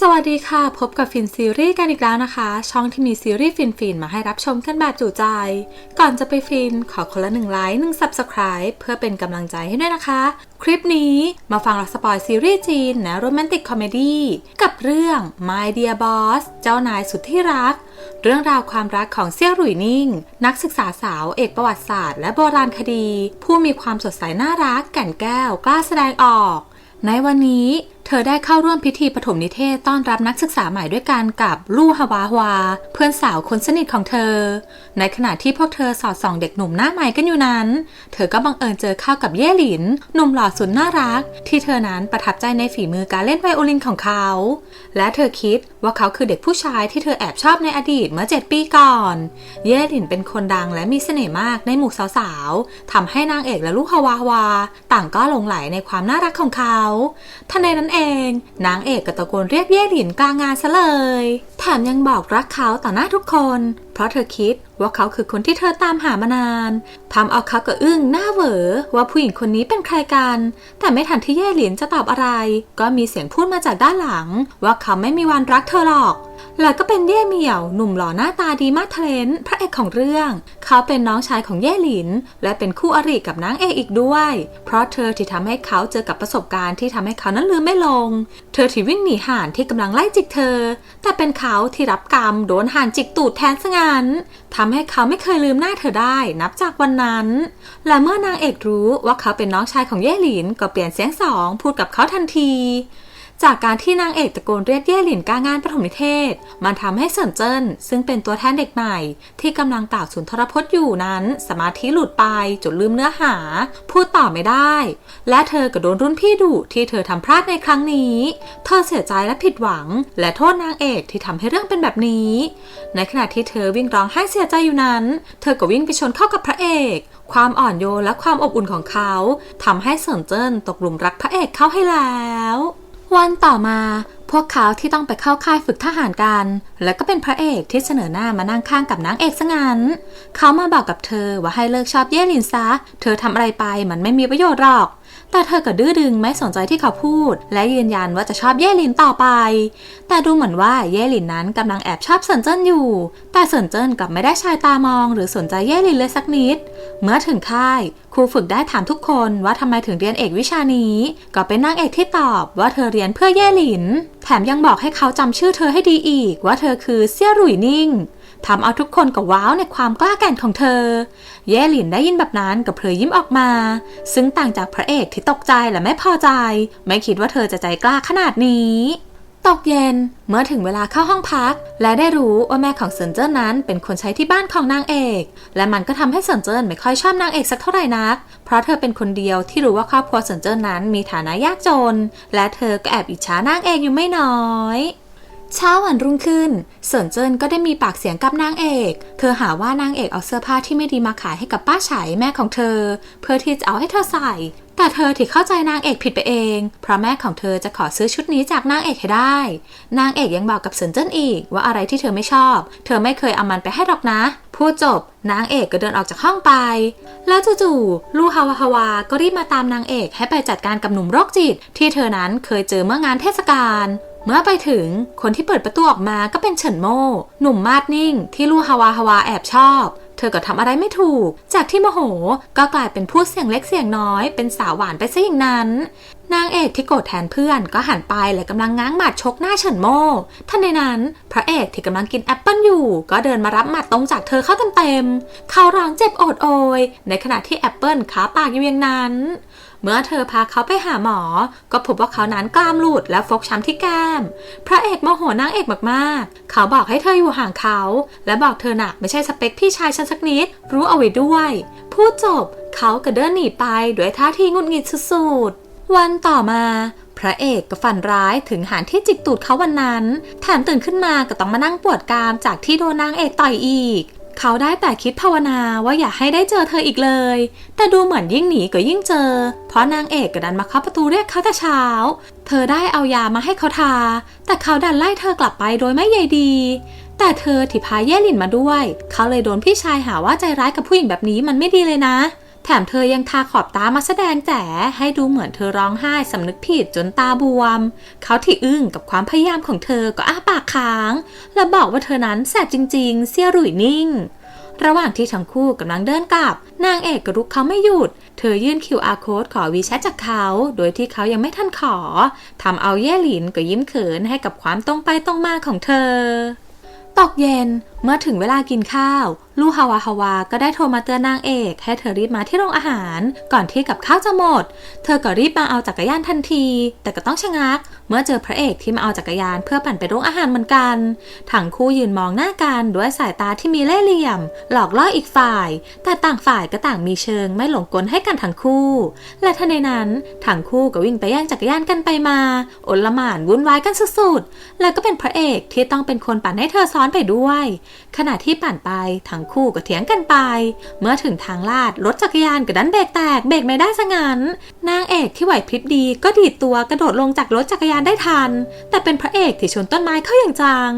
สวัสดีค่ะ พบกับฟินซีรีส์กันอีกแล้วนะคะ ช่องที่มีซีรีส์ฟินฟินๆมาให้รับชมกันแบบจุใจ ก่อนจะไปฟิน ขอคนละหนึ่งไลค์หนึ่ง Subscribe เพื่อเป็นกำลังใจให้ด้วยนะคะ คลิปนี้มาฟังรักสปอยซีรีส์จีนแนวโรแมนติกคอมเมดี้กับเรื่อง My Dear Boss เจ้านายสุดที่รัก เรื่องราวความรักของเซี่ยหลุยนิ่ง นักศึกษาสาวเอกประวัติศาสตร์และโบราณคดี ผู้มีความสดใสน่ารักแก่นแก้วกล้าแสดงออก ในวันนี้ เธอได้เข้าร่วมพิธีปฐมนิเทศต้อนรับนักศึกษาใหม่ด้วยกันกับลู่ฮาวาฮวา เพื่อนสาวคนสนิทของเธอ ในขณะที่พวกเธอสอดส่องเด็กหนุ่มหน้าใหม่กันอยู่นั้น เธอก็บังเอิญเจอเข้ากับเย่หลินหนุ่มหล่อสุดน่ารัก ที่เธอนั้นประทับใจในฝีมือการเล่นไวโอลินของเขา และเธอคิดว่าเขาคือเด็กผู้ชายที่เธอแอบชอบในอดีตเมื่อ 7 ปีก่อน เย่หลินเป็นคนดังและมีเสน่ห์มากในหมู่สาวๆทำให้นางเอกและลูกฮาวาฮวา ต่างก็หลงไหลในความน่ารักของเขาทันใดนั้นเอง นางเอกก็ตะโกนเรียกเย่หลินกลางงานซะเลย แถมยังบอกรักเขาต่อหน้าทุกคน เพราะเธอคิดว่าเขาคือคนที่เธอตามหามานานทำเอาเขากระอึ้งหน้าเหวอว่าผู้หญิงคนนี้เป็นใครกัน แต่ไม่ทันที่เย่หลินจะตอบอะไร ก็มีเสียงพูดมาจากด้านหลัง ว่าเขาไม่มีวันรักเธอหรอก แล้วก็เป็นเย่เหมี่ยว หนุ่มหล่อหน้าตาดีมากเทเลนพระเอกของเรื่อง เขาเป็นน้องชายของเย่หลิน และเป็นคู่อริกับนางเอกอีกด้วย เพราะเธอที่ทำให้เขาเจอกับประสบการณ์ที่ทำให้เขานั้นลืมไม่ลง เธอที่วิ่งหนีห่านที่กำลังไล่จิกเธอ แต่เป็นเขาที่รับกรรมโดนห่านจิกตูดแทนซะงั้นทำให้เขาไม่เคยลืมหน้าเธอได้ นับจากวันนั้น และเมื่อนางเอกรู้ว่าเขาเป็นน้องชายของเย่หลินก็เปลี่ยนเสียงสองพูดกับเขาทันที จากการที่นางเอกตะโกนเรียกเย่หลินกลางงานปฐมนิเทศ มันทำให้เซินเจิ้นซึ่งเป็นตัวแทนเด็กใหม่ ที่กำลังกล่าวสุนทรพจน์อยู่นั้น สมาธิหลุดไปจนลืมเนื้อหา พูดต่อไม่ได้ และเธอก็โดนรุ่นพี่ดุที่เธอทำพลาดในครั้งนี้ เธอเสียใจและผิดหวัง และโทษนางเอกที่ทำให้เรื่องเป็นแบบนี้ ในขณะที่เธอวิ่งร้องไห้เสียใจอยู่นั้น เธอก็วิ่งไปชนเข้ากับพระเอกความอ่อนโยนและความอบอุ่นของเขาทำให้เซินเจิ้นตกหลุมรักพระเอกเข้าให้แล้ว วันต่อมาพวกเขาที่ต้องไปเข้าค่ายฝึกทหารกัน แล้วก็เป็นพระเอกที่เสนอหน้ามานั่งข้างกับนางเอกซะงั้น เขามาบอกกับเธอว่าให้เลิกชอบเย่หลินซะ เธอทำอะไรไปมันไม่มีประโยชน์หรอก แต่เธอก็ดื้อดึงไม่สนใจที่เขาพูด และยืนยันว่าจะชอบเย่หลินต่อไป แต่ดูเหมือนว่าเย่หลินนั้นกำลังแอบชอบเซินเจิ้นอยู่ แต่เซินเจิ้นกลับไม่ได้ชายตามอง หรือสนใจเย่หลินเลยสักนิด เมื่อถึงค่ายครูฝึกได้ถามทุกคนว่าทำไมถึงเรียนเอกวิชานี้ ก็เป็นนางเอกที่ตอบว่าเธอเรียนเพื่อเย่หลิน แถมยังบอกให้เขาจำชื่อเธอให้ดีอีก ว่าเธอคือเซี่ยหลุยนิ่ง ทำเอาทุกคนก็ว้าวในความกล้าแกร่งของเธอ เย่หลินได้ยินแบบนั้นก็เพลยยิ้มออกมา ซึ่งต่างจากพระเอกที่ตกใจและไม่พอใจ ไม่คิดว่าเธอจะใจกล้าขนาดนี้ตกเย็นเมื่อถึงเวลาเข้าห้องพัก และได้รู้ว่าแม่ของเซินเจิ้นนั้นเป็นคนใช้ที่บ้านของนางเอก และมันก็ทำให้เซินเจิ้นไม่ค่อยชอบนางเอกสักเท่าไหร่นัก เพราะเธอเป็นคนเดียวที่รู้ว่าครอบครัวเซินเจิ้นนั้นมีฐานะยากจน และเธอก็แอบอิจฉานางเอกอยู่ไม่น้อย เช้าวันรุ่งขึ้นเซินเจิ้นก็ได้มีปากเสียงกับนางเอก เธอหาว่านางเอกเอาเสื้อผ้าที่ไม่ดีมาขายให้กับป้าไฉแม่ของเธอ เพื่อที่จะเอาให้เธอใส่ แต่เธอที่เข้าใจนางเอกผิดไปเอง เพราะแม่ของเธอจะขอซื้อชุดนี้จากนางเอกให้ได้ นางเอกยังบอกกับเซินเจิ้นอีกว่าอะไรที่เธอไม่ชอบ เธอไม่เคยเอามันไปให้หรอกนะ พูดจบ นางเอกก็เดินออกจากห้องไป แล้วจู่ๆลูฮาวาฮาวา ก็รีบมาตามนางเอกให้ไปจัดการกับหนุ่มโรคจิต ที่เธอนั้นเคยเจอเมื่องานเทศกาล เมื่อไปถึงคนที่เปิดประตูออกมาก็เป็นเฉินโม่หนุ่มมาดนิ่ง ที่ลูฮาวาฮาวาแอบชอบเธอก็ทำอะไรไม่ถูก จากที่โมโหก็กลายเป็นพูดเสียงเล็กเสียงน้อย เป็นสาวหวานไปซะอย่างนั้น นางเอกที่โกรธแทนเพื่อนก็หันไปและกำลังง้างหมัดชกหน้าเฉินโม่ทันในนั้น พระเอกที่กำลังกินแอปเปิลอยู่ ก็เดินมารับหมัดตรงจากเธอเข้าเต็มๆเขาร้องเจ็บโอดโอย ในขณะที่แอปเปิลขาปากอยู่อย่างนั้น เมื่อเธอพาเขาไปหาหมอ ก็พบว่าเขานั้นกล้ามหลุดและฟกช้ำที่แก้ม พระเอกโมโหนางเอกมากๆ เขาบอกให้เธออยู่ห่างเขา และบอกเธอหนักไม่ใช่สเปคพี่ชายฉันสักนิด รู้เอาไว้ด้วย พูดจบ เขาก็เดินหนีไปด้วยท่าทีงุดหงิดสุดๆ วันต่อมาพระเอกก็ฝันร้ายถึงหารที่จิกตูดเขาวันนั้น แถมตื่นขึ้นมาก็ต้องมานั่งปวดกามจากที่โดนนางเอกต่อยอีก เขาได้แต่คิดภาวนาว่าอย่าให้ได้เจอเธออีกเลย แต่ดูเหมือนยิ่งหนีก็ยิ่งเจอ เพราะนางเอกก็ดันมาเคาะประตูเรียกเขาแต่เช้า เธอได้เอายามาให้เขาทา แต่เขาดันไล่เธอกลับไปโดยไม่ใยดี แต่เธอถิพาแย่ลินมาด้วย เขาเลยโดนพี่ชายหาว่าใจร้ายกับผู้หญิงแบบนี้มันไม่ดีเลยนะ แถมเธอยังทาขอบตามาแสดงแจ๋ให้ดูเหมือนเธอร้องไห้สำนึกผิดจนตาบวม เขาที่อึ้งกับความพยายามของเธอก็อ้าปากค้าง และบอกว่าเธอนั้นแสบจริง ๆ เสียรุ่ยนิ่ง ระหว่างที่ทั้งคู่กำลังเดินกลับ นางเอกก็รุกเขาไม่หยุด เธอยื่น QR code ขอวีแชทจากเขา โดยที่เขายังไม่ทันขอทำเอาเย่หลินก็ยิ้มเขินให้กับความตรงไปตรงมาของเธอ ตกเย็น เมื่อถึงเวลากินข้าว ลู่ฮาวาฮาวาก็ได้โทรมาเตือนนางเอก ให้เธอรีบมาที่โรงอาหาร ก่อนที่กับข้าวจะหมด เธอก็รีบมาเอาจักรยานทันที แต่ก็ต้องชะงัก เมื่อเจอพระเอกที่มาเอาจักรยานเพื่อปั่นไปโรงอาหารเหมือนกันทั้งคู่ยืนมองหน้ากันด้วยสายตาที่มีเล่ห์เหลี่ยม หลอกล่ออีกฝ่าย แต่ต่างฝ่ายก็ต่างมีเชิงไม่หลงกลให้กันทั้งคู่ และทันในนั้นทั้งคู่ก็วิ่งไปแย่งจักรยานกันไปมาโอลหม่านวุ่นวายกันสุดๆ แล้วก็เป็นพระเอกที่ต้องเป็นคนปั่นให้เธอซ้อนไปด้วยขณะที่ปั่นไปทั้งคู่ก็เถียงกันไป เมื่อถึงทางลาดรถจักรยานก็ดันเบรกแตกเบรกไม่ได้ซะงั้น นางเอกที่ไหวพริบดีก็ดีดตัวกระโดดลงจากรถจักรยานได้ทัน แต่เป็นพระเอกที่ชนต้นไม้เข้าอย่างจัง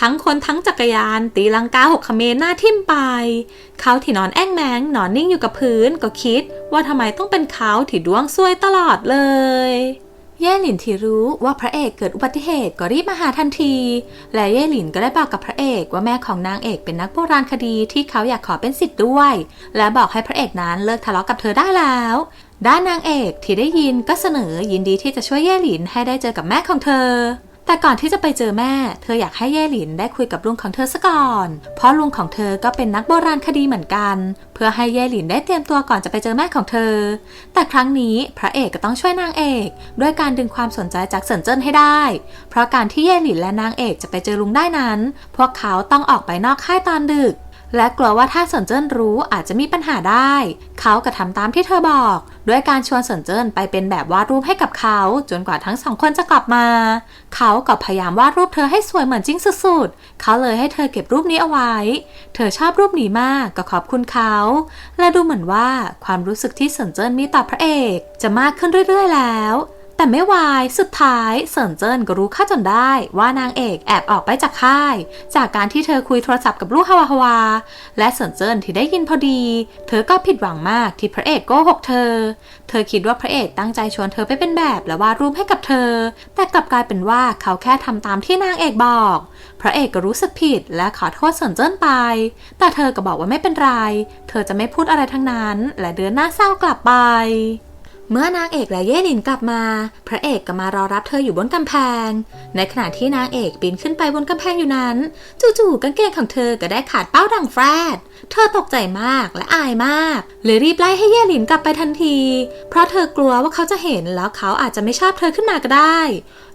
ทั้งคนทั้งจักรยานตีลังกาหกเขมรหน้าทิ่มไป เขาที่นอนแอ้งแมงนอนนิ่งอยู่กับพื้นก็คิด ว่าทำไมต้องเป็นเขาที่ดวงซวยตลอดเลย เย่หลินที่รู้ว่าพระเอกเกิดอุบัติเหตุก็รีบมาหาทันที และเย่หลินก็ได้บอกกับพระเอกว่าแม่ของนางเอกเป็นนักโบราณคดีที่เขาอยากขอเป็นสิทธิ์ด้วย และบอกให้พระเอกนั้นเลิกทะเลาะกับเธอได้แล้ว ด้านนางเอกที่ได้ยินก็เสนอยินดีที่จะช่วยเย่หลินให้ได้เจอกับแม่ของเธอ แต่ก่อนที่จะไปเจอแม่ เธออยากให้เย่หลินได้คุยกับลุงของเธอซะก่อน เพราะลุงของเธอก็เป็นนักโบราณคดีเหมือนกัน เพื่อให้เย่หลินได้เตรียมตัวก่อนจะไปเจอแม่ของเธอ แต่ครั้งนี้พระเอกก็ต้องช่วยนางเอก ด้วยการดึงความสนใจจากเซินเจิ้นให้ได้ เพราะการที่เย่หลินและนางเอกจะไปเจอลุงได้นั้น พวกเขาต้องออกไปนอกค่ายตอนดึก และกลัวว่าถ้าเซินเจิ้นรู้อาจจะมีปัญหาได้ เขาก็ทำตามที่เธอบอก ด้วยการชวนเซินเจิ้นไปเป็นแบบวาดรูปให้กับเขา จนกว่าทั้งสองคนจะกลับมา เขาก็พยายามวาดรูปเธอให้สวยเหมือนจริงสุดๆ เขาเลยให้เธอเก็บรูปนี้เอาไว้ เธอชอบรูปนี้มากก็ขอบคุณเขา และดูเหมือนว่าความรู้สึกที่เซินเจิ้นมีต่อพระเอก จะมากขึ้นเรื่อยๆแล้ว แต่ไม่วายสุดท้ายเซินเจิ้นก็รู้เข้าจนได้ว่านางเอกแอบออกไปจากค่าย จากการที่เธอคุยโทรศัพท์กับลูกฮาวาฮวา และเซินเจิ้นที่ได้ยินพอดี เธอก็ผิดหวังมากที่พระเอกโกหกเธอ เธอคิดว่าพระเอกตั้งใจชวนเธอไปเป็นแบบและวาดรูปให้กับเธอ แต่กลับกลายเป็นว่าเขาแค่ทำตามที่นางเอกบอก พระเอกก็รู้สึกผิดและขอโทษเซินเจิ้นไป แต่เธอก็บอกว่าไม่เป็นไร เธอจะไม่พูดอะไรทั้งนั้น และเดินหน้าเศร้ากลับไป เมื่อนางเอกและเย่หลินกลับมา พระเอกก็มารอรับเธออยู่บนกำแพง ในขณะที่นางเอกปีนขึ้นไปบนกำแพงอยู่นั้น จู่ๆกางเกงของเธอก็ได้ขาดเป้าดังแฟรดเธอตกใจมากและอายมากเลยรีบไล่ให้เย่หลินกลับไปทันที เพราะเธอกลัวว่าเขาจะเห็นแล้วเขาอาจจะไม่ชอบเธอขึ้นมาก็ได้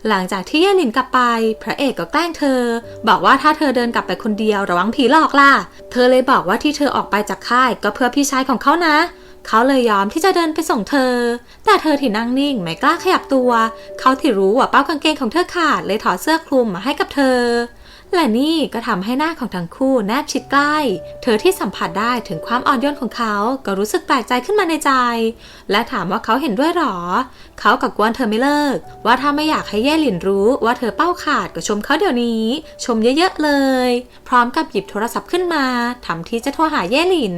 หลังจากที่เย่หลินกลับไป พระเอกก็แกล้งเธอ บอกว่าถ้าเธอเดินกลับไปคนเดียวระวังผีหลอกล่ะ เธอเลยบอกว่าที่เธอออกไปจากค่ายก็เพื่อพี่ชายของเขานะ เขาเลยยอมที่จะเดินไปส่งเธอ แต่เธอที่นั่งนิ่งไม่กล้าขยับตัว เขาที่รู้ว่าเป้ากางเกงของเธอขาดเลยถอดเสื้อคลุมมาให้กับเธอ และนี่ก็ทำให้หน้าของทั้งคู่แนบชิดใกล้ เธอที่สัมผัสได้ถึงความอ่อนโยนของเขา ก็รู้สึกแปลกใจขึ้นมาในใจ และถามว่าเขาเห็นด้วยหรอ เขากับกวนเธอไม่เลิก ว่าถ้าไม่อยากให้แย่หลินรู้ว่าเธอเป้าขาดก็ชมเขาเดี๋ยวนี้ ชมเยอะๆเลย พร้อมกับหยิบโทรศัพท์ขึ้นมาทำทีจะโทรหาแย่หลิน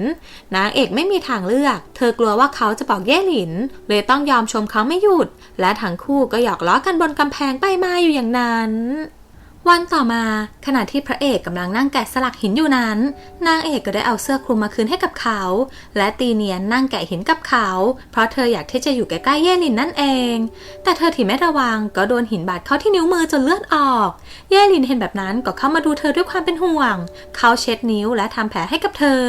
นางเอกไม่มีทางเลือก เธอกลัวว่าเขาจะบอกแย่หลิน เลยต้องยอมชมเขาไม่หยุด และทั้งคู่ก็หยอกล้อกันบนกำแพงไปมาอยู่อย่างนั้น วันต่อมาขณะที่พระเอกกำลังนั่งแกะสลักหินอยู่นั้น นางเอกก็ได้เอาเสื้อคลุมมาคืนให้กับเขา และตีเนียนนั่งแกะหินกับเขา เพราะเธออยากที่จะอยู่ใกล้ๆเย่ลินนั่นเอง แต่เธอที่ไม่ระวังก็โดนหินบาดเข้าที่นิ้วมือจนเลือดออก เย่ลินเห็นแบบนั้นก็เข้ามาดูเธอด้วยความเป็นห่วง เขาเช็ดนิ้วและทำแผลให้กับเธอ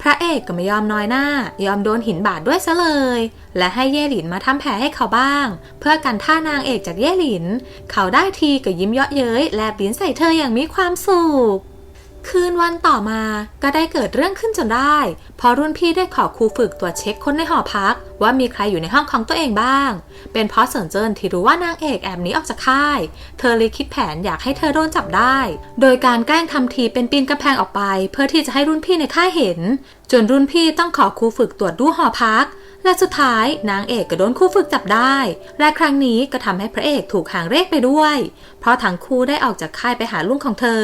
พระเอกก็ไม่ยอมน้อยหน้า ยอมโดนหินบาดด้วยซะเลย และให้เย่หลินมาทำแผลให้เขาบ้าง เพื่อกันท่านางเอกจากเย่หลิน เขาได้ทีก็ยิ้มเยาะเย้ยและปิ้นใส่เธออย่างมีความสุข คืนวันต่อมาก็ได้เกิดเรื่องขึ้นจนได้ พอรุ่นพี่ได้ขอครูฝึกตรวจเช็คคนในหอพัก ว่ามีใครอยู่ในห้องของตัวเองบ้าง เป็นเพราะเสินเจิ้นที่รู้ว่านางเอกแอบหนีออกจากค่าย เธอเลยคิดแผนอยากให้เธอโดนจับได้ โดยการแกล้งทำทีเป็นปีนกำแพงออกไป เพื่อที่จะให้รุ่นพี่ในค่ายเห็น จนรุ่นพี่ต้องขอครูฝึกตรวจดูหอพัก และสุดท้ายนางเอกก็โดนคู่ฝึกจับได้ และครั้งนี้ก็ทำให้พระเอกถูกหางเรกไปด้วย เพราะทั้งคู่ได้ออกจากค่ายไปหาลุงของเธอ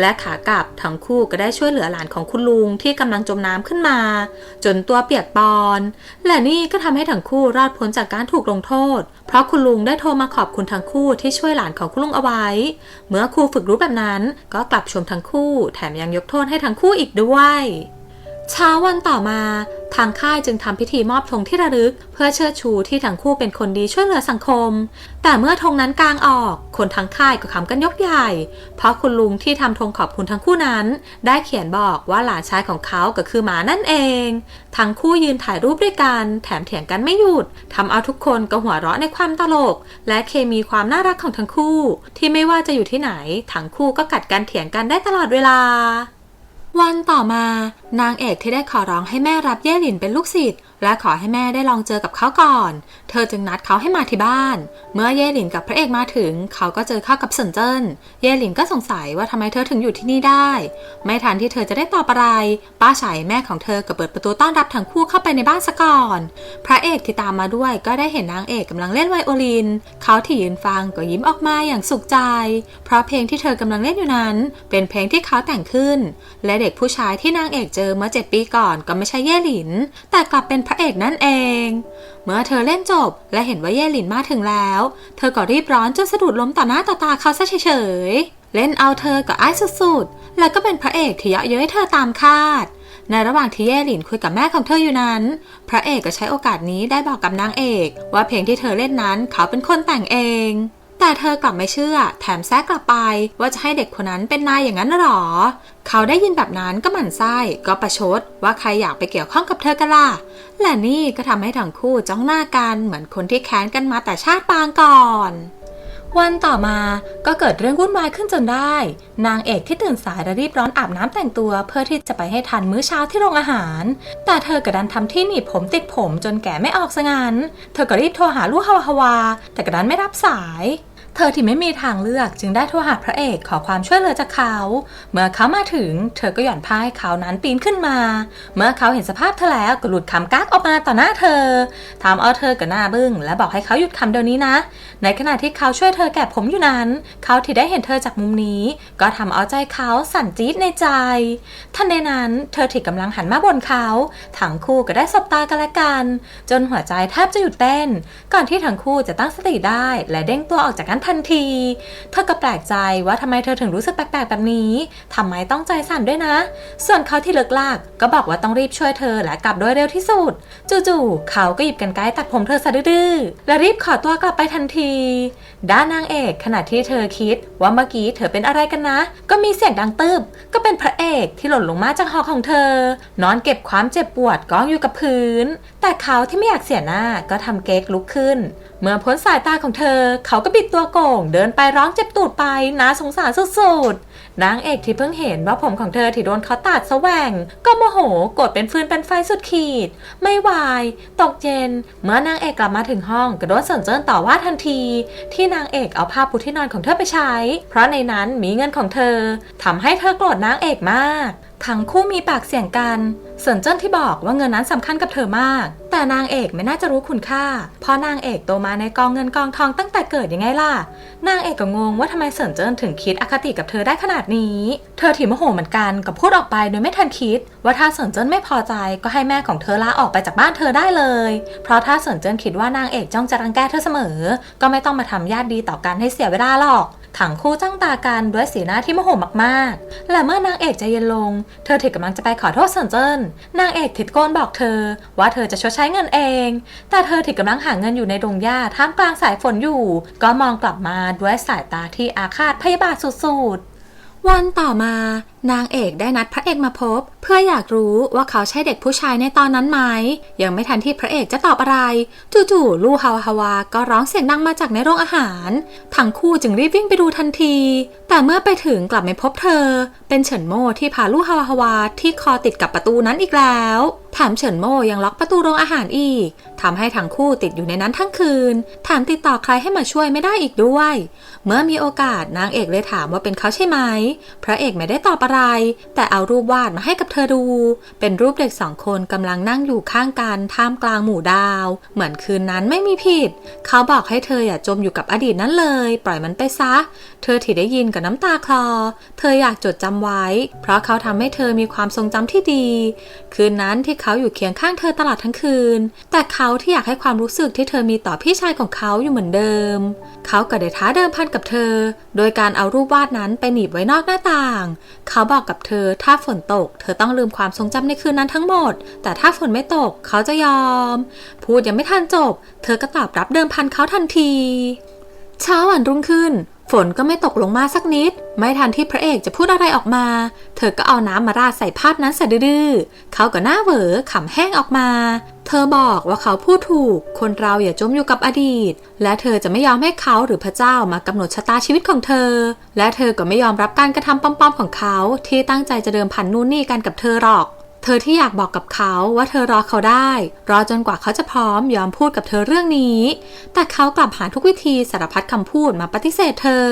และขากลับทั้งคู่ก็ได้ช่วยเหลือหลานของคุณลุงที่กำลังจมน้ำขึ้นมา จนตัวเปียกปอน และนี่ก็ทำให้ทั้งคู่รอดพ้นจากการถูกลงโทษ เพราะคุณลุงได้โทรมาขอบคุณทั้งคู่ที่ช่วยหลานของคุณลุงเอาไว้ เมื่อครูฝึกรู้แบบนั้น ก็กลับชมทั้งคู่ แถมยังยกโทษให้ทั้งคู่อีกด้วย เช้าวันต่อมาทางค่ายจึงทำพิธีมอบธงที่ระลึก เพื่อเชิดชูที่ทั้งคู่เป็นคนดีช่วยเหลือสังคม แต่เมื่อธงนั้นกลางออก คนทั้งค่ายก็ขำกันยกใหญ่ เพราะคุณลุงที่ทำธงขอบคุณทั้งคู่นั้น ได้เขียนบอกว่าหลานชายของเขาก็คือหมานั่นเอง ทั้งคู่ยืนถ่ายรูปด้วยกัน แถมเถียงกันไม่หยุดทำเอาทุกคนก็หัวเราะในความตลก และเคมีความน่ารักของทั้งคู่ ที่ไม่ว่าจะอยู่ที่ไหนทั้งคู่ก็กัดกันเถียงกันได้ตลอดเวลา วันต่อมานางเอกที่ได้ขอร้องให้แม่รับเย่หลินเป็นลูกศิษย์ และขอให้แม่ได้ลองเจอกับเขาก่อน เธอจึงนัดเขาให้มาที่บ้าน เมื่อเย่หลินกับพระเอกมาถึง เขาก็เจอเข้ากับเซินเจิ้น เย่หลินก็สงสัยว่าทำไมเธอถึงอยู่ที่นี่ได้ ไม่ทันที่เธอจะได้ตอบอะไร ป้าไฉแม่ของเธอก็เปิดประตูต้อนรับทั้งคู่เข้าไปในบ้านซะก่อน พระเอกที่ตามมาด้วยก็ได้เห็นนางเอกกำลังเล่นไวโอลิน เขาที่ยืนฟังก็ยิ้มออกมาอย่างสุขใจ เพราะเพลงที่เธอกำลังเล่นอยู่นั้น เป็นเพลงที่เขาแต่งขึ้น และเด็กผู้ชายที่นางเอกเจอเมื่อเจ็ดปีก่อนก็ไม่ใช่เย่หลิน แต่กลับเป็นพระเอกนั่นเอง เมื่อเธอเล่นจบและเห็นว่าเย่หลินมาถึงแล้ว เธอก็รีบร้อนจนสะดุดล้มต่อหน้าต่อตาเขาซะเฉยๆ เล่นเอาเธอกับไอ้ายสุดๆ แล้วก็เป็นพระเอกที่เยาะเย้ยเธอตามคาด ในระหว่างที่เย่หลินคุยกับแม่ของเธออยู่นั้น พระเอกก็ใช้โอกาสนี้ได้บอกกับนางเอก ว่าเพลงที่เธอเล่นนั้นเขาเป็นคนแต่งเอง แต่เธอกลับไม่เชื่อ แถมแซกกลับไปว่าจะให้เด็กคนนั้นเป็นนายอย่างนั้นหรอ เขาได้ยินแบบนั้นก็หมั่นไส้ก็ประชด ว่าใครอยากไปเกี่ยวข้องกับเธอกันล่ะ และนี่ก็ทำให้ทั้งคู่จ้องหน้ากันเหมือนคนที่แค้นกันมาแต่ชาติปางก่อนวันต่อมาก็เกิดเรื่องวุ่นวายขึ้นจนได้ นางเอกที่ตื่นสายและรีบร้อนอาบน้ำแต่งตัว เพื่อที่จะไปให้ทันมื้อเช้าที่โรงอาหาร แต่เธอกระดันทำที่หนีบผมติดผมจนแกะไม่ออกซะงั้น เธอก็รีบโทรหาลูกฮาวาฮาวา แต่กระดันไม่รับสาย เธอที่ไม่มีทางเลือกจึงได้โทรหาพระเอกขอความช่วยเหลือจากเขา เมื่อเขามาถึง เธอก็หย่อนผ้าให้เขานั้นปีนขึ้นมา เมื่อเขาเห็นสภาพเธอแล้วก็หลุดคำกักออกมาต่อหน้าเธอทำเอาเธอกับหน้าบึ้งและบอกให้เขาหยุดคำเดี๋ยวนี้นะ ในขณะที่เขาช่วยเธอแกะผมอยู่นั้น เขาที่ได้เห็นเธอจากมุมนี้ ก็ทำเอาใจเขาสั่นจี๊ดในใจทันใดนั้น เธอที่กำลังหันมาบนเขาทั้งคู่ก็ได้สบตากันและกัน จนหัวใจแทบจะหยุดเต้น ก่อนที่ทั้งคู่จะตั้งสติได้ และเด้งตัวออกจากนั้นทันที เธอก็แปลกใจว่าทำไมเธอถึงรู้สึกแปลกๆแบบนี้ทำไมต้องใจสั่นด้วยนะ ส่วนเขาที่เลิกลาก ก็บอกว่าต้องรีบช่วยเธอและกลับโดยเร็วที่สุด จู่ๆเขาก็หยิบกันไกตัดผมเธอซะดื้อๆและรีบขอตัวกลับไปทันที ด้านนางเอกขณะที่เธอคิด ว่าเมื่อกี้เธอเป็นอะไรกันนะ ก็มีเสียงดังตึบก็เป็นพระเอกที่หล่นลงมาจากหอของเธอ นอนเก็บความเจ็บปวดกองอยู่กับพื้น แต่เขาที่ไม่อยากเสียหน้าก็ทำเก๊กลุกขึ้น เมื่อพ้นสายตาของเธอ เขาก็บิดตัวโก่งเดินไปร้องเจ็บตูดไปน่าสงสารสุดๆ นางเอกที่เพิ่งเห็นว่าผมของเธอที่โดนเขาตัดแสว่งก็โมโหโกรธเป็นฟืนเป็นไฟสุดขีด ไม่วาย ตกเย็น เมื่อนางเอกกลับมาถึงห้องกระโดดสนเจิ้นต่อว่าทันที ที่นางเอกเอาผ้าปูที่นอนของเธอไปใช้ เพราะในนั้นมีเงินของเธอทำให้เธอโกรธนางเอกมาก ทั้งคู่มีปากเสียงกันเซินเจิ้นที่บอกว่าเงินนั้นสำคัญกับเธอมาก แต่นางเอกไม่น่าจะรู้คุณค่า เพราะนางเอกโตมาในกองเงินกองทองตั้งแต่เกิดยังไงล่ะ นางเอกก็งงว่าทำไมเซินเจิ้นถึงคิดอคติกับเธอได้ขนาดนี้ เธอถีโมโหเหมือนกันกับพูดออกไปโดยไม่ทันคิด ว่าถ้าเซินเจิ้นไม่พอใจก็ให้แม่ของเธอลาออกไปจากบ้านเธอได้เลย เพราะถ้าเซินเจิ้นคิดว่านางเอกจ้องจะรังแกเธอเสมอ ก็ไม่ต้องมาทำญาติดีต่อกันให้เสียเวลาหรอก ทั้งคู่จ้องตากันด้วยสีหน้าที่โมโหมากๆ และเมื่อนางเอกใจเย็นลง เธอถึงกำลังจะไปขอโทษเซินเจิ้น นางเอกถิดโกนบอกเธอ ว่าเธอจะชดใช้เงินเอง แต่เธอถึงกำลังหาเงินอยู่ในดงหญ้าท่ามกลางสายฝนอยู่ ก็มองกลับมาด้วยสายตาที่อาฆาตพยาบาทสุดๆ วันต่อมานางเอกได้นัดพระเอกมาพบ เพื่ออยากรู้ว่าเขาใช่เด็กผู้ชายในตอนนั้นไหม ยังไม่ทันที่พระเอกจะตอบอะไร จู่ๆลู่ฮาวฮาวาก็ร้องเสียงดังมาจากในโรงอาหาร ทั้งคู่จึงรีบวิ่งไปดูทันที แต่เมื่อไปถึงกลับไม่พบเธอ เป็นเฉินโม่ที่พาลู่ฮาวาฮาวาที่คอติดกับประตูนั้นอีกแล้วแถมเฉินโม่ยังล็อกประตูโรงอาหารอีกทำให้ทั้งคู่ติดอยู่ในนั้นทั้งคืนแถมติดต่อใครให้มาช่วยไม่ได้อีกด้วย เมื่อมีโอกาสนางเอกเลยถามว่าเป็นเขาใช่ไหม พระเอกไม่ได้ตอบอะไร แต่เอารูปวาดมาให้กับเธอดู เป็นรูปเด็กสองคนกำลังนั่งอยู่ข้างกันท่ามกลางหมู่ดาว เหมือนคืนนั้นไม่มีผิด เขาบอกให้เธออย่าจมอยู่กับอดีตนั้นเลย ปล่อยมันไปซะ เธอที่ได้ยินกับน้ำตาคลอ เธออยากจดจำไว้ เพราะเขาทำให้เธอมีความทรงจำที่ดี คืนนั้นที่เขาอยู่เคียงข้างเธอตลอดทั้งคืน แต่เขาที่อยากให้ความรู้สึกที่เธอมีต่อพี่ชายของเขาอยู่เหมือนเดิม เขาก็ได้ท้าเดิมพันกับเธอ โดยการเอารูปวาดนั้นไปหนีบไว้นอกหน้าต่าง เขาบอกกับเธอถ้าฝนตก เธอต้องลืมความทรงจำในคืนนั้นทั้งหมด แต่ถ้าฝนไม่ตกเขาจะยอม พูดยังไม่ทันจบ เธอก็ตอบรับเดิมพันเขาทันที เช้าวันรุ่งขึ้น ฝนก็ไม่ตกลงมาสักนิด ไม่ทันที่พระเอกจะพูดอะไรออกมา เธอก็เอาน้ำมาราดใส่ภาพนั้นสะดื้อเขาก็หน้าเหวอขำแห้งออกมา เธอบอกว่าเขาพูดถูก คนเราอย่าจมอยู่กับอดีต และเธอจะไม่ยอมให้เขาหรือพระเจ้ามากำหนดชะตาชีวิตของเธอ และเธอก็ไม่ยอมรับการกระทำปลอมๆของเขา ที่ตั้งใจจะเดิมพันนู่นนี่กันกับเธอหรอก เธอที่อยากบอกกับเขาว่าเธอรอเขาได้ รอจนกว่าเขาจะพร้อมยอมพูดกับเธอเรื่องนี้ แต่เขากลับหาทุกวิธีสารพัดคำพูดมาปฏิเสธเธอ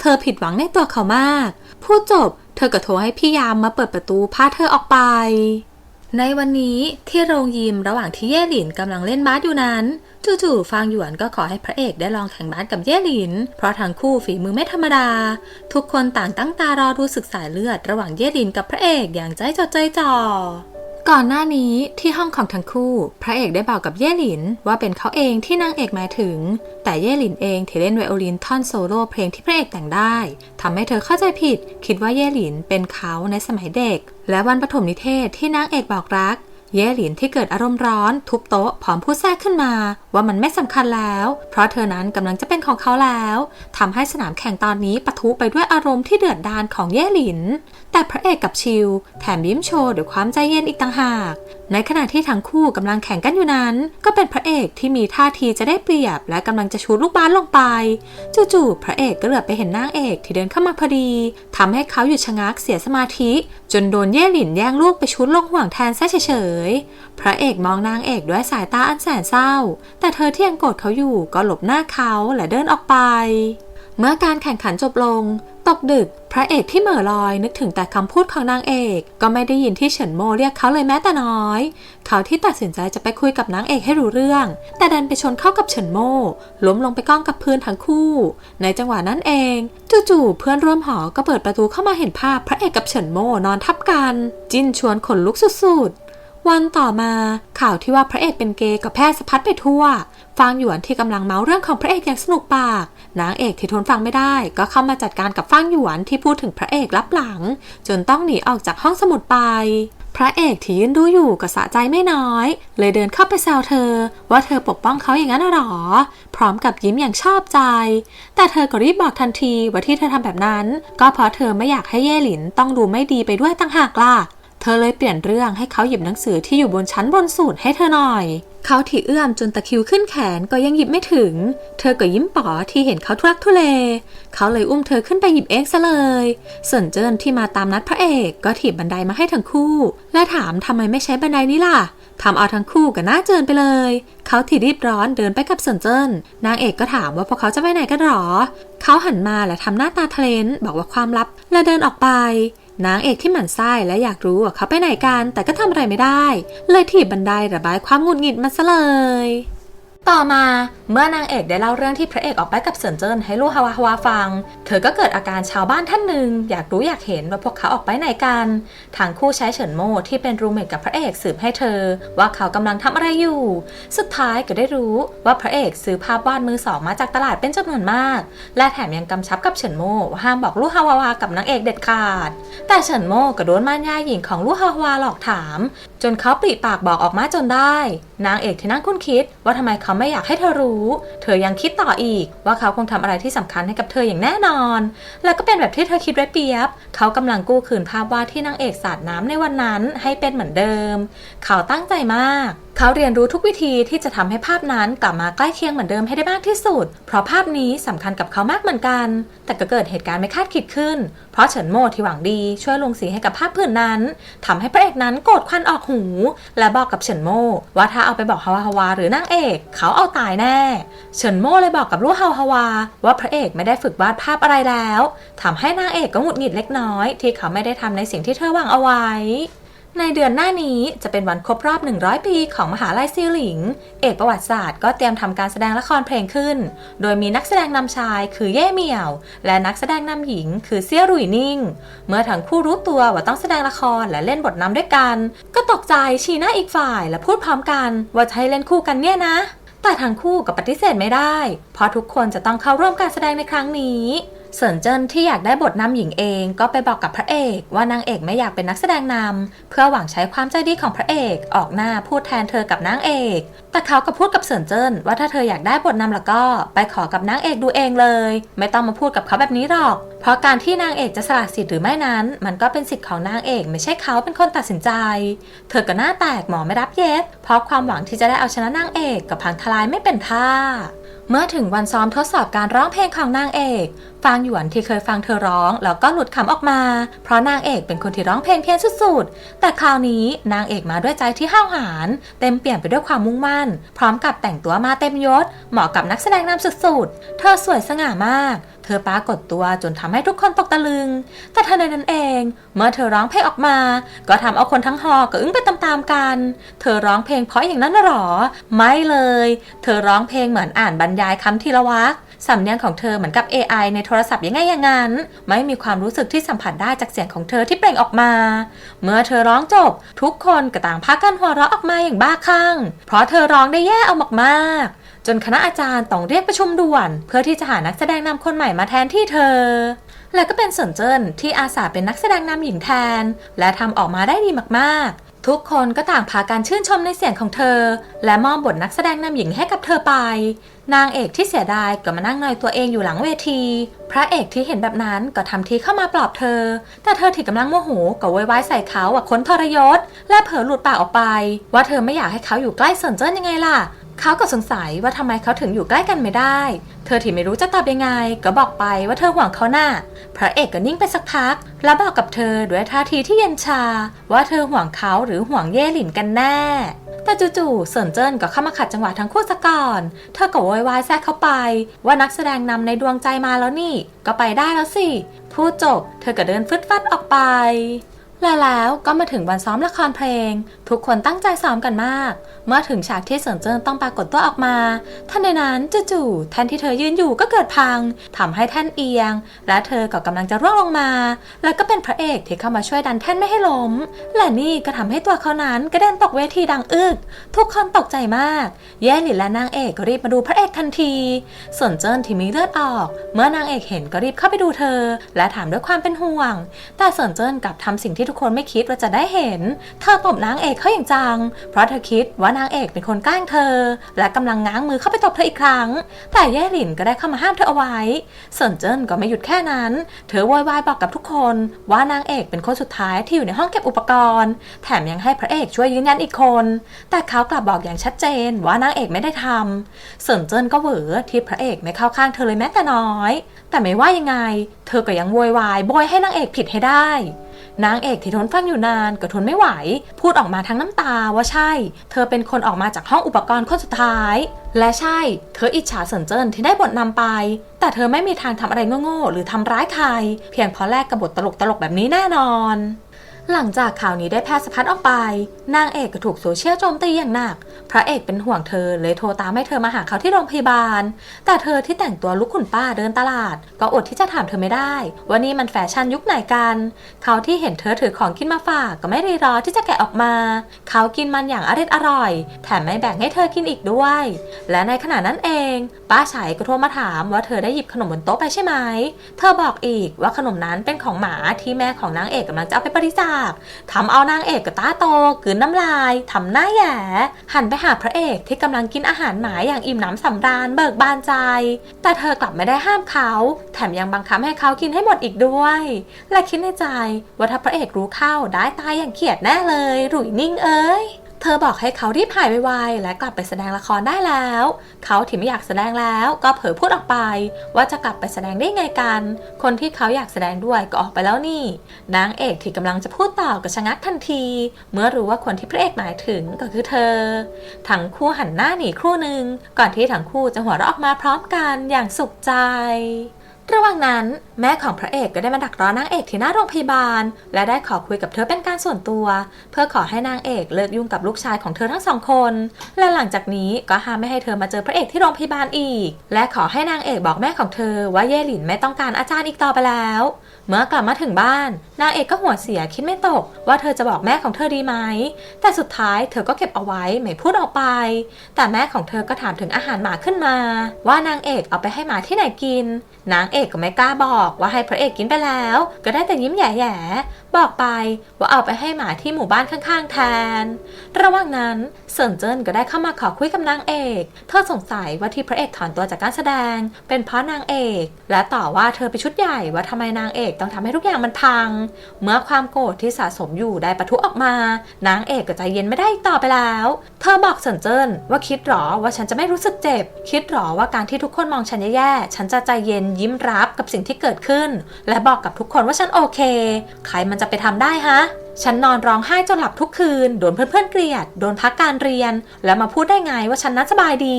เธอผิดหวังในตัวเขามาก พูดจบ เธอก็โทรให้พี่ยามมาเปิดประตูพาเธอออกไป ในวันนี้ที่โรงยิมระหว่างที่เย่หลินกำลังเล่นบาสอยู่นั้น จู่ๆฟางหยวนก็ขอให้พระเอกได้ลองแข่งบาสกับเย่หลิน เพราะทั้งคู่ฝีมือไม่ธรรมดา ทุกคนต่างตั้งตารอดูศึกสายเลือด ระหว่างเย่หลินกับพระเอกอย่างใจจดใจจ่อ ก่อนหน้านี้ที่ห้องของทั้งคู่ พระเอกได้บอกกับเย่หลินว่าเป็นเขาเองที่นางเอกหมายถึง แต่เย่หลินเองที่เล่นไวโอลินท่อนโซโล่เพลงที่พระเอกแต่งได้ทำให้เธอเข้าใจผิด คิดว่าเย่หลินเป็นเขาในสมัยเด็ก และวันปฐมนิเทศที่นางเอกบอกรัก เย่หลินที่เกิดอารมณ์ร้อน ทุบโต๊ะพร้อมพูดแทรกขึ้นมา ว่ามันไม่สำคัญแล้ว เพราะเธอนั้นกำลังจะเป็นของเขาแล้วทำให้สนามแข่งตอนนี้ปะทุไปด้วยอารมณ์ที่เดือดดาลของเย่หลิน แต่พระเอกกับชิลแถมยิ้มโชว์ด้วยความใจเย็นอีกต่างหาก ในขณะที่ทั้งคู่กำลังแข่งกันอยู่นั้น ก็เป็นพระเอกที่มีท่าทีจะได้เปรียบ และกำลังจะชูลูกบาสลงไป จู่ๆพระเอกก็เหลือบไปเห็นนางเอกที่เดินเข้ามาพอดีทำให้เขาหยุดชะงักเสียสมาธิ จนโดนเย่หลินแย่งลูกไปชุดลงห่วงแทนซะเฉยๆพระเอกมองนางเอกด้วยสายตาอันแสนเศร้า แต่เธอที่ยังโกรธเขาอยู่ก็หลบหน้าเขาและเดินออกไปเมื่อการแข่งขันจบลง ตกดึก พระเอกที่เหม่อลอยนึกถึงแต่คำพูดของนางเอก ก็ไม่ได้ยินที่เฉินโมเรียกเขาเลยแม้แต่น้อย เขาที่ตัดสินใจจะไปคุยกับนางเอกให้รู้เรื่อง แต่ดันไปชนเข้ากับเฉินโมล้มลงไปก้องกับพื้นทั้งคู่ ในจังหวะนั้นเอง จู่ๆเพื่อนร่วมหอก็เปิดประตูเข้ามาเห็นภาพพระเอกกับเฉินโมนอนทับกัน จิ้นชวนขนลุกสุดๆ วันต่อมาข่าวที่ว่าพระเอกเป็นเกย์ก็แพร่สะพัดไปทั่ว ฟางหยวนที่กำลังเมาเรื่องของพระเอกอย่างสนุกปาก นางเอกที่ทนฟังไม่ได้ ก็เข้ามาจัดการกับฟางหยวนที่พูดถึงพระเอกลับหลัง จนต้องหนีออกจากห้องสมุดไป พระเอกที่ยืนดูอยู่ก็สะใจไม่น้อย เลยเดินเข้าไปแซวเธอ ว่าเธอปกป้องเขาอย่างนั้นหรอ พร้อมกับยิ้มอย่างชอบใจ แต่เธอก็รีบบอกทันทีว่าที่เธอทำแบบนั้น ก็เพราะเธอไม่อยากให้เย่หลินต้องดูไม่ดีไปด้วยตั้งหากล่ะ เธอเลยเปลี่ยนเรื่องให้เขาหยิบหนังสือที่อยู่บนชั้นบนสุดให้เธอหน่อย เขาถี่เอื้อมจนตะคิวขึ้นแขนก็ยังหยิบไม่ถึง เธอก็ยิ้มป๋อที่เห็นเขาทุรักทุเล เขาเลยอุ้มเธอขึ้นไปหยิบเองซะเลยส่วนเจิ้นที่มาตามนัดพระเอกก็ถีบบันไดมาให้ทั้งคู่ และถามทำไมไม่ใช้บันไดนี้ล่ะทำเอาทั้งคู่กับหน้าเจินไปเลย เขาถี่รีบร้อนเดินไปกับส่วนเจิ้น นางเอกก็ถามว่าพวกเขาจะไปไหนกันหรอ เขาหันมาและทำหน้าตาทะเลนบอกว่าความลับ และเดินออกไป นางเอกที่หมั่นไส้และอยากรู้ว่าเขาไปไหนกัน แต่ก็ทำอะไรไม่ได้ เลยถีบบันไดระบายความหงุดหงิดมันซะเลย ต่อมาเมื่อนางเอกได้เล่าเรื่องที่พระเอกออกไปกับเซินเจิ้นให้ลูกฮาวาฮาวาฟัง เธอก็เกิดอาการชาวบ้านท่านหนึ่งอยากรู้อยากเห็นว่าพวกเขาออกไปไหนกันทางคู่ใช้เฉินโมที่เป็นรูเมทกับพระเอกสืบให้เธอ ว่าเขากำลังทำอะไรอยู่ สุดท้ายก็ได้รู้ว่าพระเอกซื้อภาพวาดมือสองมาจากตลาดเป็นจำนวนมาก และแถมยังกำชับกับเฉินโมว่าห้ามบอกลูกฮาวาวากับนางเอกเด็ดขาด แต่เฉินโมก็โดนมารยาหญิงของลูกฮาวาวาหลอกถามจนเขาปริปากบอกออกมาจนได้ นางเอกที่นั่งคุ้นคิดว่าทำไมเขาไม่อยากให้เธอรู้ เธอยังคิดต่ออีก ว่าเขาคงทำอะไรที่สำคัญให้กับเธออย่างแน่นอน แล้วก็เป็นแบบที่เธอคิดไว้เปียบ เขากำลังกู้คืนภาพวาดที่นางเอกสาดน้ำในวันนั้นให้เป็นเหมือนเดิม เขาตั้งใจมาก เขาเรียนรู้ทุกวิธีที่จะทำให้ภาพนั้นกลับมาใกล้เคียงเหมือนเดิมให้ได้มากที่สุด เพราะภาพนี้สำคัญกับเขามากเหมือนกัน แต่ก็เกิดเหตุการณ์ไม่คาดคิดขึ้น เพราะเฉินโมที่หวังดีช่วยลงสีให้กับภาพผืนนั้นทำให้พระเอกนั้นโกรธควันออกหู และบอกกับเฉินโมว่าถ้าเอาไปบอกฮาวาฮาวาหรือนางเอก เขาเอาตายแน่ เฉินโมเลยบอกกับลู่ฮาวาฮาวา ว่าพระเอกไม่ได้ฝึกวาดภาพอะไรแล้วทำให้นางเอกก็หงุดหงิดเล็กน้อย ที่เขาไม่ได้ทำในสิ่งที่เธอหวังเอาไว้ ในเดือนหน้านี้จะเป็นวันครบรอบ 100 ปีของมหาลัยซิลหลิง เอกประวัติศาสตร์ก็เตรียมทำการแสดงละครเพลงขึ้น โดยมีนักแสดงนำชายคือเย่เหมี่ยว และนักแสดงนำหญิงคือเซี่ยรุยนิ่ง เมื่อทั้งคู่รู้ตัวว่าต้องแสดงละครและเล่นบทนำด้วยกัน ก็ตกใจชี้หน้าอีกฝ่ายและพูดพร้อมกันว่าจะให้เล่นคู่กันเนี่ยนะ แต่ทั้งคู่ก็ปฏิเสธไม่ได้ เพราะทุกคนจะต้องเข้าร่วมการแสดงในครั้งนี้ เซินเจิ้นที่อยากได้บทนำหญิงเองก็ไปบอกกับพระเอกว่านางเอกไม่อยากเป็นนักแสดงนำเพื่อหวังใช้ความใจดีของพระเอกออกหน้าพูดแทนเธอกับนางเอก แต่เขาก็พูดกับเซินเจิ้นว่าถ้าเธออยากได้บทนำแล้วก็ไปขอกับนางเอกดูเองเลย ไม่ต้องมาพูดกับเขาแบบนี้หรอก เพราะการที่นางเอกจะสละสิทธิ์หรือไม่นั้น มันก็เป็นสิทธิ์ของนางเอกไม่ใช่เขาเป็นคนตัดสินใจ เธอก็หน้าแตกหมอไม่รับเย็บเพราะความหวังที่จะได้เอาชนะนางเอกกับพังทลายไม่เป็นท่าเมื่อถึงวันซ้อมทดสอบการร้องเพลงของนางเอก ฟางหยวนที่เคยฟังเธอร้อง แล้วก็หลุดคำออกมา เพราะนางเอกเป็นคนที่ร้องเพลงเพี้ยนสุดๆ แต่คราวนี้นางเอกมาด้วยใจที่ห้าวหาญเต็มเปี่ยมไปด้วยความมุ่งมั่น พร้อมกับแต่งตัวมาเต็มยศ เหมาะกับนักแสดงนำสุดๆ เธอสวยสง่ามากเธอปรากฏตัวจนทำให้ทุกคนตกตะลึง แต่ทันใดนั้นเอง เมื่อเธอร้องเพลงออกมา ก็ทำเอาคนทั้งฮอก็อึ้งไปตามๆกัน เธอร้องเพลงเพราะอย่างนั้นหรอ ไม่เลย เธอร้องเพลงเหมือนอ่านบรรยายคำทีละวรรค สำเนียงของเธอเหมือนกับ AI ในโทรศัพท์ยังไงอย่างนั้น ไม่มีความรู้สึกที่สัมผัสได้จากเสียงของเธอที่เปล่งออกมา เมื่อเธอร้องจบ ทุกคนก็ต่างพากันหัวเราะออกมาอย่างบ้าคลั่ง เพราะเธอร้องได้แย่เอามากๆจนคณะอาจารย์ต้องเรียกประชุมด่วน เพื่อที่จะหานักแสดงนำคนใหม่มาแทนที่เธอ และก็เป็นเซินเจิ้นที่อาสาเป็นนักแสดงนำหญิงแทน และทำออกมาได้ดีมากๆ ทุกคนก็ต่างพากันชื่นชมในเสียงของเธอ และมอบบทนักแสดงนำหญิงให้กับเธอไป นางเอกที่เสียดายก็มานั่งนอยตัวเองอยู่หลังเวที พระเอกที่เห็นแบบนั้นก็ทำทีเข้ามาปลอบเธอ แต่เธอที่กำลังโมโหก็ไวยวายใส่เขาว่าค้นทรยศ และเผลอหลุดปากออกไป ว่าเธอไม่อยากให้เขาอยู่ใกล้เซินเจิ้นยังไงล่ะ เขาก็สงสัยว่าทำไมเขาถึงอยู่ใกล้กันไม่ได้ เธอที่ไม่รู้จะตอบยังไง ก็บอกไปว่าเธอห่วงเขาหน้า พระเอกก็นิ่งไปสักพัก แล้วบอกกับเธอด้วยท่าทีที่เย็นชา ว่าเธอห่วงเขาหรือห่วงเย่หลินกันแน่ แต่จู่ๆเซินเจิ้นก็เข้ามาขัดจังหวะทั้งคู่ซะก่อน เธอก็โวยวายแทรกเข้าไป ว่านักแสดงนำในดวงใจมาแล้วนี่ ก็ไปได้แล้วสิ พูดจบ เธอก็เดินฟึดฟัดออกไป และแล้วก็มาถึงวันซ้อมละครเพลง ทุกคนตั้งใจซ้อมกันมาก เมื่อถึงฉากที่เซินเจิ้นต้องปรากฏตัวออกมาทันใดนั้นจู่ๆแท่นที่เธอยืนอยู่ก็เกิดพังทำให้แท่นเอียง และเธอก็กำลังจะร่วงลงมา แล้วก็เป็นพระเอกที่เข้ามาช่วยดันแท่นไม่ให้ล้ม และนี่ก็ทำให้ตัวเขานั้นกระเด็นตกเวทีดังอึก ทุกคนตกใจมาก แย่หลินและนางเอกก็รีบมาดูพระเอกทันที ส่วนเจิ้นที่มีเลือดออก เมื่อนางเอกเห็นก็รีบเข้าไปดูเธอ และถามด้วยความเป็นห่วง แต่ส่วนเจิ้นกลับทำสิ่งที่ทุกคนไม่คิดว่าจะได้เห็น เธอตบนางเอกเขาอย่างจัง เพราะเธอคิดว่านางเอกเป็นคนกล้งเธอ และกำลังง้างมือเข้าไปตบเธออีกครั้ง แต่แย่หลินก็ได้เข้ามาห้ามเธอเอาไว้ ส่วนเจิ้นก็ไม่หยุดแค่นั้น เธอโวยวายบอกกับทุกคนว่านางเอกเป็นคนสุดท้ายที่อยู่ในห้องเก็บอุปกรณ์ แถมยังให้พระเอกช่วยยืนยันอีกคน แต่เขากลับบอกอย่างชัดเจนว่านางเอกไม่ได้ทำเสินเจิ้นก็เหวอที่พระเอกไม่เข้าข้างเธอเลยแม้แต่น้อย แต่ไม่ว่ายังไง เธอก็ยังโวยวายโบยให้นางเอกผิดให้ได้ นางเอกที่ทนฟังอยู่นานก็ทนไม่ไหว พูดออกมาทั้งน้ำตาว่าใช่ เธอเป็นคนออกมาจากห้องอุปกรณ์คนสุดท้าย และใช่ เธออิจฉาเซินเจิ้นที่ได้บทนำไป แต่เธอไม่มีทางทำอะไรโง่ๆหรือทำร้ายใคร เพียงเพราะแลกกับบทตลกๆแบบนี้แน่นอนหลังจากข่าวนี้ได้แพร่สะพัดออกไป นางเอกก็ถูกโซเชียลโจมตีอย่างหนัก พระเอกเป็นห่วงเธอเลยโทรตามให้เธอมาหาเขาที่โรงพยาบาล แต่เธอที่แต่งตัวลุกขุนป้าเดินตลาด ก็อดที่จะถามเธอไม่ได้ ว่านี่มันแฟชั่นยุคไหนกัน เขาที่เห็นเธอถือของกินมาฝากก็ไม่รีรอที่จะแกะออกมา เขากินมันอย่างอร่อยอร่อย แถมไม่แบ่งให้เธอกินอีกด้วย และในขณะนั้นเอง ป้าฉายก็โทรมาถามว่าเธอได้หยิบขนมบนโต๊ะไปใช่ไหม เธอบอกอีกว่าขนมนั้นเป็นของหมาที่แม่ของนางเอกกำลังจะเอาไปบริจาคทำเอานางเอกกับตาโตกืนน้ำลายทำหน้าแย่หันไปหาพระเอกที่กำลังกินอาหารหมาอย่างอิ่มหนำสำราญเบิกบานใจ แต่เธอกลับไม่ได้ห้ามเขา แถมยังบังคับให้เขากินให้หมดอีกด้วย และคิดในใจว่าถ้าพระเอกรู้เข้าได้ตายอย่างเขียดแน่เลย หรุยนิ่งเอ้ย เธอบอกให้เขารีบหายไวๆและกลับไปแสดงละครได้แล้ว เขาที่ไม่อยากแสดงแล้วก็เผลอพูดออกไป ว่าจะกลับไปแสดงได้ไงกัน คนที่เขาอยากแสดงด้วยก็ออกไปแล้วนี่ นางเอกที่กำลังจะพูดต่อก็ชะงักทันที เมื่อรู้ว่าคนที่พระเอกหมายถึงก็คือเธอ ทั้งคู่หันหน้าหนีครู่หนึ่งก่อนที่ทั้งคู่จะหัวเราะออกมาพร้อมกันอย่างสุขใจ ระหว่างนั้นแม่ของพระเอกก็ได้มาดักรอนางเอกที่หน้าโรงพยาบาล และได้ขอคุยกับเธอเป็นการส่วนตัว เพื่อขอให้นางเอกเลิกยุ่งกับลูกชายของเธอทั้งสองคน และหลังจากนี้ก็ห้ามไม่ให้เธอมาเจอพระเอกที่โรงพยาบาลอีก และขอให้นางเอกบอกแม่ของเธอว่าเย่หลินไม่ต้องการอาจารย์อีกต่อไปแล้ว เมื่อกลับมาถึงบ้าน นางเอกก็หัวเสียคิดไม่ตก ว่าเธอจะบอกแม่ของเธอดีไหม แต่สุดท้ายเธอก็เก็บเอาไว้ไม่พูดออกไป แต่แม่ของเธอก็ถามถึงอาหารหมาขึ้นมา ว่านางเอกเอาไปให้หมาที่ไหนกิน นางเอกก็ไม่กล้าบอกว่าให้พระเอกกินไปแล้ว ก็ได้แต่ยิ้มแย่ๆบอกไปว่าเอาไปให้หมาที่หมู่บ้านข้างๆ แทน ระหว่างนั้นเซินเจิ้นก็ได้เข้ามาขอคุยกับนางเอก เธอสงสัยว่าที่พระเอกถอนตัวจากการแสดง เป็นเพราะนางเอก และต่อว่าเธอไปชุดใหญ่ว่าทำไมนางเอกต้องทำให้ทุกอย่างมันพัง เมื่อความโกรธที่สะสมอยู่ได้ปะทุออกมา นางเอกก็ใจเย็นไม่ได้ต่อไปแล้ว เธอบอกเซินเจิ้นว่าคิดหรอว่าฉันจะไม่รู้สึกเจ็บ คิดหรอว่าการที่ทุกคนมองฉันแย่ๆ ฉันจะใจเย็นยิ้มรับกับสิ่งที่เกิดขึ้น และบอกกับทุกคนว่าฉันโอเค ใครมันจะไปทำได้ฮะ ฉันนอนร้องไห้จนหลับทุกคืน โดนเพื่อนๆเกลียด โดนพักการเรียน แล้วมาพูดได้ไงว่าฉันน่าสบายดี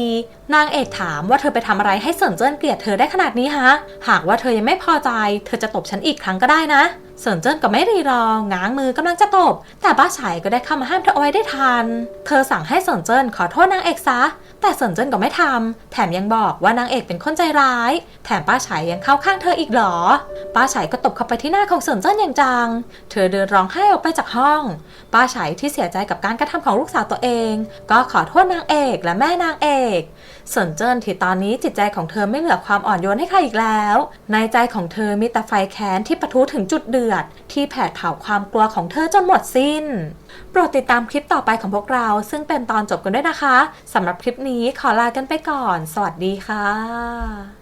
นางเอกถามว่าเธอไปทำอะไรให้เสินเจิ้นเกลียดเธอได้ขนาดนี้ฮะ หากว่าเธอยังไม่พอใจ เธอจะตบฉันอีกครั้งก็ได้นะ เสินเจิ้นก็ไม่รีรอง้างมือกำลังจะตบ แต่บ้าไฉก็ได้เข้ามาห้ามเธอเอาไว้ได้ทัน เธอสั่งให้เสินเจิ้นขอโทษนางเอกซะ แต่เสินเจิ้นก็ไม่ทำ แถมยังบอกว่านางเอกเป็นคนใจร้าย แถมป้าไฉยังเข้าข้างเธออีกเหรอ ป้าไฉก็ตบเข้าไปที่หน้าของเสินเจิ้นอย่างจัง เธอเดินร้องไห้ออกไปจากห้อง ป้าไฉที่เสียใจกับการกระทำของลูกสาวตัวเอง ก็ขอโทษนางเอกและแม่นางเอก สินเจิ้นที่ตอนนี้จิตใจของเธอไม่เหลือความอ่อนโยนให้ใครอีกแล้ว ในใจของเธอมีแต่ไฟแค้นที่ปะทุถึงจุดเดือด ที่แผดเผาความกลัวของเธอจนหมดสิ้น โปรดติดตามคลิปต่อไปของพวกเรา ซึ่งเป็นตอนจบกันด้วยนะคะสำหรับคลิปนี้ขอลากันไปก่อน สวัสดีค่ะ